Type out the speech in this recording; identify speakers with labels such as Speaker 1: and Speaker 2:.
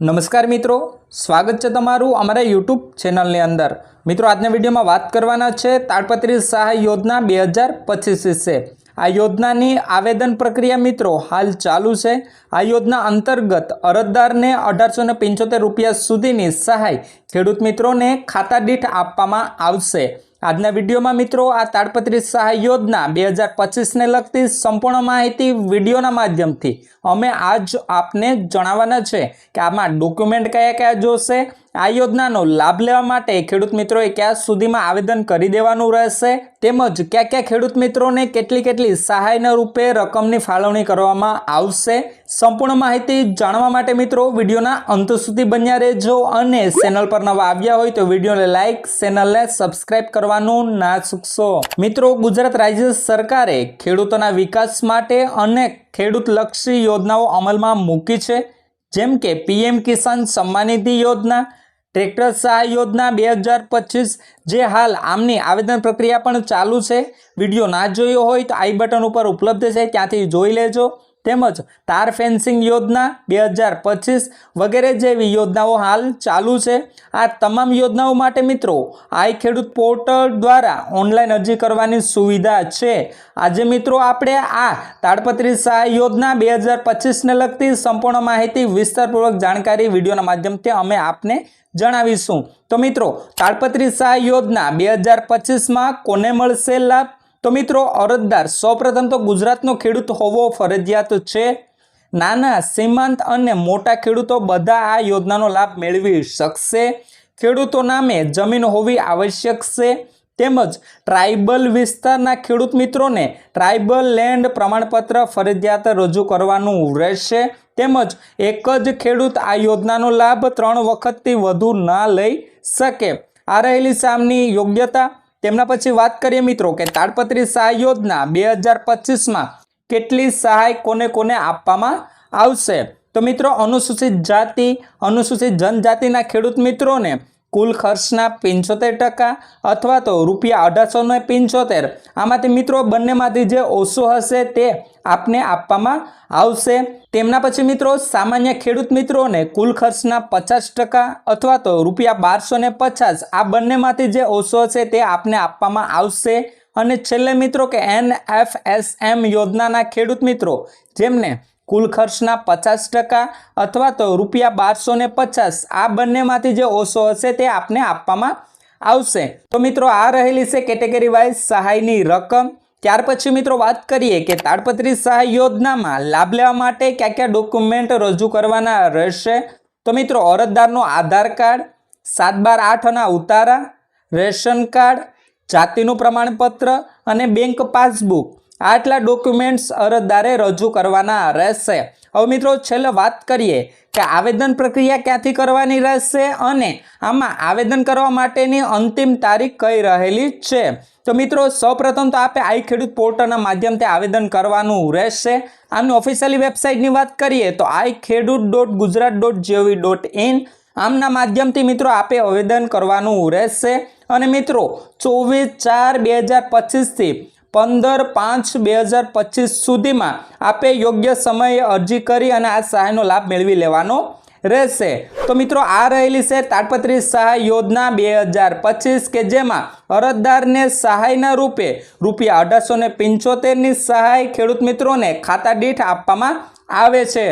Speaker 1: નમસ્કાર મિત્રો, સ્વાગત છે તમારું અમારા યુટ્યુબ ચેનલની અંદર. મિત્રો, આજના વિડીયોમાં વાત કરવાના છે તાડપત્રી સહાય યોજના બે હજાર પચીસ વિશે આ યોજનાની આવેદન પ્રક્રિયા મિત્રો હાલ ચાલુ છે. આ યોજના અંતર્ગત અરજદારને અઢારસો રૂપિયા સુધીની સહાય ખેડૂત મિત્રોને ખાતા દીઠ આપવામાં આવશે. આજના વિડીયોમાં મિત્રો આ તાડપત્રી સહાય યોજના બે હજાર પચીસને લગતી સંપૂર્ણ માહિતી વિડીયોના માધ્યમથી. અમે આજ આપને જણાવવાના છે કે આમાં ડોક્યુમેન્ટ કયા કયા જોશે આ યોજનાનો લાભ લેવા માટે ખેડૂત મિત્રોએ ક્યાં સુધીમાં આવેદન કરી દેવાનું રહેશે? તેમજ ક્યાં ક્યાં ખેડૂત મિત્રોને કેટલી કેટલી સહાયના રૂપે રકમની ફાળવણી કરવામાં આવશે? સંપૂર્ણ માહિતી જાણવા માટે મિત્રો વિડીયોના અંત સુધી બન્યા રહેજો અને ચેનલ પર નવા આવ્યા હોય તો વિડીયોને લાઇક ચેનલને સબસ્ક્રાઇબ કરવાનું ના ચૂકશો. મિત્રો, ગુજરાત રાજ્ય સરકારે ખેડૂતોના વિકાસ માટે અનેક ખેડૂતલક્ષી યોજનાઓ અમલમાં મૂકી છે. જેમ કે પીએમ કિસાન સન્માન નિધિ યોજના ટ્રેક્ટર સહાય યોજના બે હજાર પચીસ જે હાલ આમની આવેદન પ્રક્રિયા પણ ચાલુ છે. વીડિયો ના જોયો હોય તો આઈ બટન ઉપર ઉપલબ્ધ છે. ત્યાંથી જોઈ લેજો. તેમજ તાર ફેન્સિંગ યોજના બે હજાર પચીસ વગેરે જેવી યોજનાઓ હાલ ચાલુ છે. આ તમામ યોજનાઓ માટે મિત્રો, આઈ ખેડૂત પોર્ટલ દ્વારા ઓનલાઈન અરજી કરવાની સુવિધા છે. આજે મિત્રો આપણે આ તાડપત્રી સહાય યોજના બે હજાર પચીસને લગતી સંપૂર્ણ માહિતી વિસ્તારપૂર્વક જાણકારી વિડીયોના માધ્યમથી અમે આપને જણાવીશું. તો મિત્રો, તાડપત્રી સહાય યોજના બે હજાર પચીસમાં કોને મળશે લાભ? તો મિત્રો, અરજદાર, સૌપ્રથમ તો ગુજરાતનો ખેડૂત હોવો ફરજિયાત છે. નાના, સીમાંત અને મોટા ખેડૂતો બધા આ યોજનાનો લાભ મેળવી શકશે. ખેડૂતો નામે જમીન હોવી આવશ્યક છે. તેમજ ટ્રાઇબલ વિસ્તારના ખેડૂત મિત્રોને ટ્રાઇબલ લેન્ડ પ્રમાણપત્ર ફરજિયાત રજૂ કરવાનું રહેશે. તેમજ એક જ ખેડૂત આ યોજનાનો લાભ ત્રણ વખતથી વધુ ના લઈ શકે. આ રહેલી સામની યોગ્યતા તેમના પછી વાત કરીએ મિત્રો કે તાડપત્રી સહાય યોજના બે હજાર પચીસમાં કેટલી સહાય કોને કોને આપવામાં આવશે? તો મિત્રો, અનુસૂચિત જાતિ, અનુસૂચિત જનજાતિના ખેડૂત મિત્રોને કુલ ખર્ચના પંચોતેર ટકા અથવા તો રૂપિયા અઢારસો ને પંચોતેર. આમાંથી મિત્રો બંનેમાંથી જે ઓછું હશે તે આપને આપવામાં આવશે. તેમના પછી મિત્રો સામાન્ય ખેડૂત મિત્રોને કુલ ખર્ચના પચાસ ટકા અથવા તો રૂપિયા બારસો ને પચાસ. આ બંનેમાંથી જે ઓછો હશે તે આપને આપવામાં આવશે. અને છેલ્લે મિત્રો કે એન એફ એસ એમ યોજનાના ખેડૂત મિત્રો, જેમને કુલ ખર્ચના પચાસ ટકા અથવા તો રૂપિયા બારસો ને પચાસ. આ બંનેમાંથી જે ઓછો હશે તે આપને આપવામાં આવશે. તો મિત્રો, આ રહેલી છે કેટેગરી વાઇઝ સહાયની રકમ. ત્યાર પછી મિત્રો, વાત કરીએ કે તાડપત્રી સહાય યોજનામાં લાભ લેવા માટે કયા કયા ડોક્યુમેન્ટ રજૂ કરવાના રહેશે? તો મિત્રો, અરજદારનો આધાર કાર્ડ, સાત બાર આઠના ઉતારા, રેશન કાર્ડ, જાતિનું પ્રમાણપત્ર અને બેંક પાસબુક. આટલા ડોક્યુમેન્ટ્સ અરજદારે રજૂ કરવાના રહેશે. હવે મિત્રો, છેલ્લે વાત કરીએ કે આવેદન પ્રક્રિયા ક્યાંથી કરવાની રહેશે અને આમાં આવેદન કરવા માટેની અંતિમ તારીખ કઈ રહેલી છે? તો મિત્રો, સૌપ્રથમ તો આપે આઈ ખેડૂત પોર્ટલના માધ્યમથી આવેદન કરવાનું રહેશે. આમની ઓફિશિયલી વેબસાઇટની વાત કરીએ તો I Khedut dot Gujarat dot GOV dot in આમના માધ્યમથી મિત્રો આપે આવેદન કરવાનું રહેશે. અને મિત્રો, ચોવીસ ચાર બે હજાર પચીસથી પંદર પાંચ બે હજાર પચીસ સુધીમાં આપે યોગ્ય સમયે અરજી કરી અને આ સહાયનો લાભ મેળવી લેવાનો રહેશે. તો મિત્રો, આ રહેલી છે તાડપત્રી સહાય યોજના બે હજાર પચીસ કે જેમાં અરજદારને સહાયના રૂપે રૂપિયા અઢારસો ને પંચોતેરની સહાય ખેડૂત મિત્રોને ખાતા દીઠ આપવામાં આવે છે.